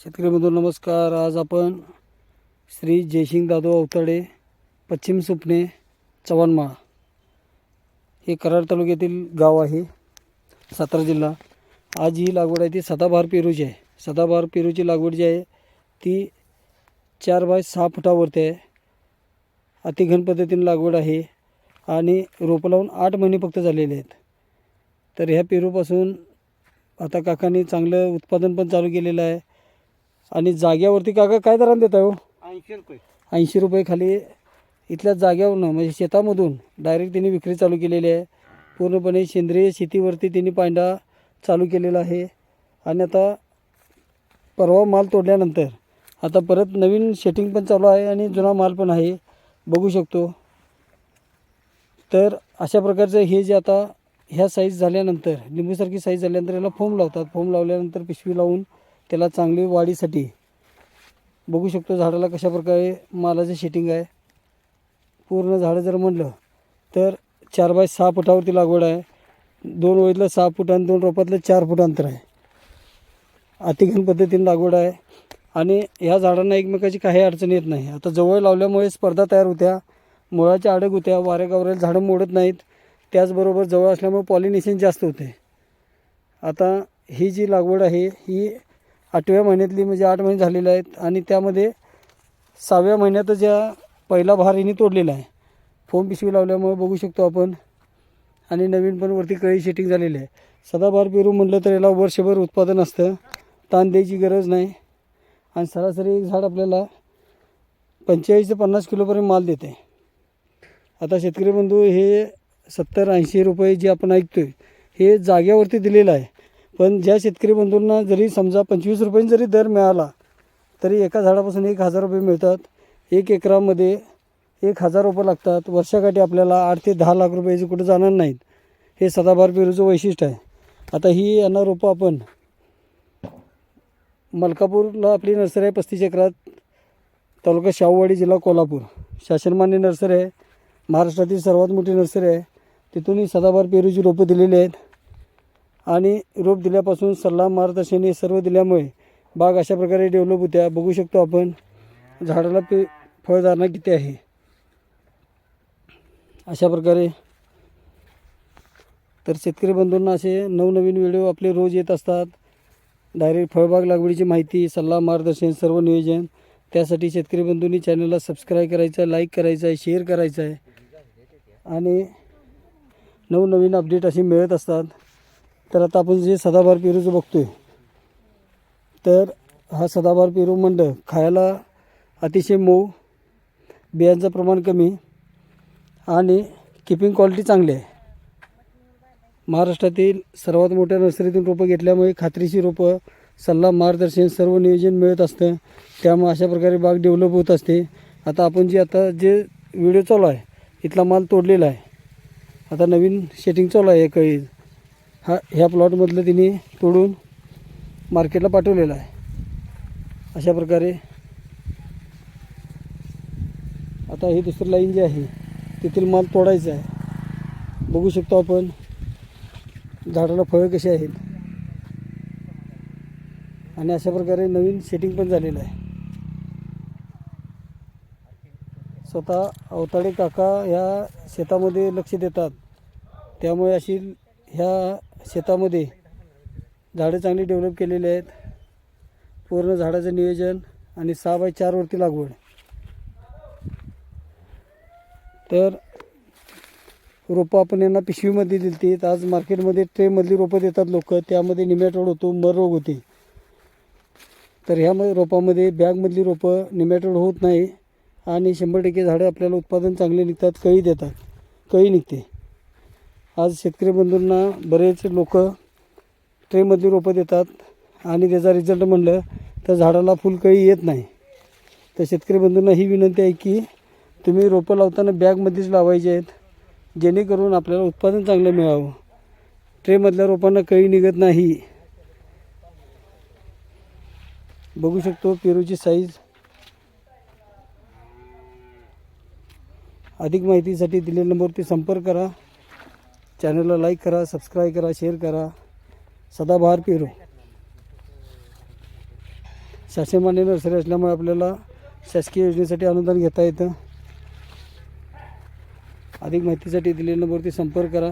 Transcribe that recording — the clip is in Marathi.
शेतकरी बंधू नमस्कार. आज आपण श्री जयसिंग दादू अवताडे पश्चिम सुपणे चव्हाणमाळ हे कराड तालुक्यातील गाव आहे सातारा जिल्हा. आज ही लागवड आहे ती सदाबहार पेरूची आहे. सदाबहार पेरूची लागवड जी आहे ती चार बाय सहा फुटावरती आहे. अतिघन पद्धतीने लागवड आहे आणि रोपं लावून आठ महिने फक्त झालेले आहेत. तर ह्या पेरूपासून आता काकांनी चांगलं उत्पादन पण चालू केलेलं आहे. आणि जाग्यावरती काका काय दराने देत आहे हो? ऐंशी रुपये. ऐंशी रुपये खाली. इथल्या जाग्यावरनं म्हणजे शेतामधून डायरेक्ट त्यांनी विक्री चालू केलेली आहे. पूर्णपणे सेंद्रिय शेतीवरती त्यांनी पांडा चालू केलेला आहे. आणि आता परवा माल तोडल्यानंतर आता परत नवीन शेटिंग पण चालू आहे आणि जुना माल पण आहे. बघू शकतो. तर अशा प्रकारचं हे जे आता ह्या साईज झाल्यानंतर लिंबूसारखी साईज झाल्यानंतर याला फोम लावतात. फोम लावल्यानंतर पिशवी लावून त्याला चांगली वाढीसाठी. बघू शकतो झाडाला कशा प्रकारे मालाचं शेटिंग आहे. पूर्ण झाडं जर म्हणलं तर चार बाय सहा फुटावरती लागवड आहे. दोन ओळीतलं सहा फूट आणि दोन रोपातलं चार फूट अंतर आहे. अतिघन पद्धतीने लागवड आहे. आणि ह्या झाडांना एकमेकाची काही अडचण येत नाही. आता जवळ लावल्यामुळे स्पर्धा तयार होत्या. मुळाच्या अडग होत्या. वाऱ्या गावऱ्याला झाडं मोडत नाहीत. त्याचबरोबर जवळ असल्यामुळे पॉलिनेशन जास्त होते. आता ही जी लागवड आहे ही आठव्या महिन्यातली म्हणजे आठ महिने झालेले आहेत आणि त्यामध्ये सहाव्या महिन्यातच या पहिला भार हिने तोडलेला आहे फोम पिशवी लावल्यामुळे बघू शकतो आपण. आणि नवीन पण वरती कळी शेटिंग झालेली आहे. सदाभार पेरू म्हटलं तर याला वर्षभर उत्पादन असतं. ताण द्यायची गरज नाही. आणि सरासरी एक झाड आपल्याला पंचेचाळीस ते पन्नास किलोपर्यंत माल देते. आता शेतकरी बंधू हे सत्तर ऐंशी रुपये जे आपण ऐकतो आहे हे जाग्यावरती दिलेलं आहे. पण ज्या शेतकरी बंधूंना जरी समजा पंचवीस रुपयांनी जरी दर मिळाला तरी एका झाडापासून एक हजार रुपये मिळतात. एक एकरामध्ये एक हजार रुपये लागतात. वर्षाकाठी आपल्याला आठ ते दहा लाख रुपयाचे कुठं जाणार नाहीत. हे सदाबहार पेरूचं वैशिष्ट्य आहे. आता ही यांना रोपं आपण मलकापूरला आपली नर्सरी आहे पस्तीस एकरात तालुका शाहूवाडी जिल्हा कोल्हापूर. शासनमान्य नर्सरी आहे. महाराष्ट्रातील सर्वात मोठी नर्सरी आहे. तिथूनही सदाबहार पेरूची रोपं दिलेली आहेत. आणि रोप दिल्यापासून सल्ला मार्गदर्शन हे सर्व दिल्यामुळे बाग अशा प्रकारे डेव्हलप होत्या बघू शकतो आपण झाडाला पे फळधारणा किती आहे. अशा प्रकारे तर शेतकरी बंधूंना असे नवनवीन व्हिडिओ आपले रोज येत असतात. डायरेक्ट फळबाग लागवडीची माहिती सल्ला मार्गदर्शन सर्व नियोजन त्यासाठी शेतकरी बंधूंनी चॅनलला सबस्क्राईब करायचं आहे लाईक करायचं आहे शेअर करायचं आहे. आणि नवनवीन अपडेट असे मिळत असतात. तर आता आपण जे सदाबहार पेरूचं बघतोय तर हा सदाबहार पेरू मंड खायला अतिशय मऊ बियांचं प्रमाण कमी आणि किपिंग क्वालिटी चांगली आहे. महाराष्ट्रातील सर्वात मोठ्या नर्सरीतून रोपं घेतल्यामुळे खात्रीशी रोपं सल्ला मार्गदर्शन सर्व नियोजन मिळत असतं. त्यामुळे अशा प्रकारे बाग डेव्हलप होत असते. आता आपण जे आता जे व्हिडिओ चालू आहे इथला माल तोडलेला आहे. आता नवीन शेटिंग चालू आहे कळी हा ह्या प्लॉटमधलं तिने तोडून मार्केटला पाठवलेलं आहे. अशा प्रकारे आता ही दुसरी लाईन जी आहे तेथील माल तोडायचा आहे. बघू शकतो आपण झाडाला फळं कशी आहेत. आणि अशा प्रकारे नवीन सेटिंग पण झालेलं आहे. स्वतः अवताडे काका ह्या शेतामध्ये लक्ष देतात. त्यामुळे अशी ह्या शेतामध्ये झाडं चांगली डेव्हलप केलेली आहेत. पूर्ण झाडाचं नियोजन आणि सहा बाय चारवरती लागवड. तर रोपं आपण यांना पिशवीमध्ये दिली आज मार्केटमध्ये ट्रेमधली रोपं देतात लोक त्यामध्ये निमॅटोड होतो मर रोग होते. तर ह्या रोपामध्ये बॅगमधली रोपं निमॅटोड होत नाही आणि शंभर टक्के झाडं आपल्याला उत्पादन चांगले निघतात कळी देतात कळी निघते. आज शेतकरी बंधूंना बरेच लोक ट्रेमधली रोपं देतात आणि त्याचा रिझल्ट म्हणलं तर झाडाला फुलकळी येत नाही. तर शेतकरी बंधूंना ही विनंती आहे की तुम्ही रोपं लावताना बॅगमध्येच लावायचे आहेत जेणेकरून आपल्याला उत्पादन चांगलं मिळावं. ट्रेमधल्या रोपांना कळी निघत नाही. बघू शकतो पेरूची साईज अधिक माहितीसाठी दिलेल्या नंबरवरती संपर्क करा. चॅनलला लाईक करा सबस्क्राईब करा शेअर करा. सदाबहार पेरू. शासनमान्य नर्सरी असल्यामुळे आपल्याला शासकीय योजनेसाठी अनुदान घेता येतं. अधिक माहितीसाठी दिलेल्या नंबरवरती संपर्क करा.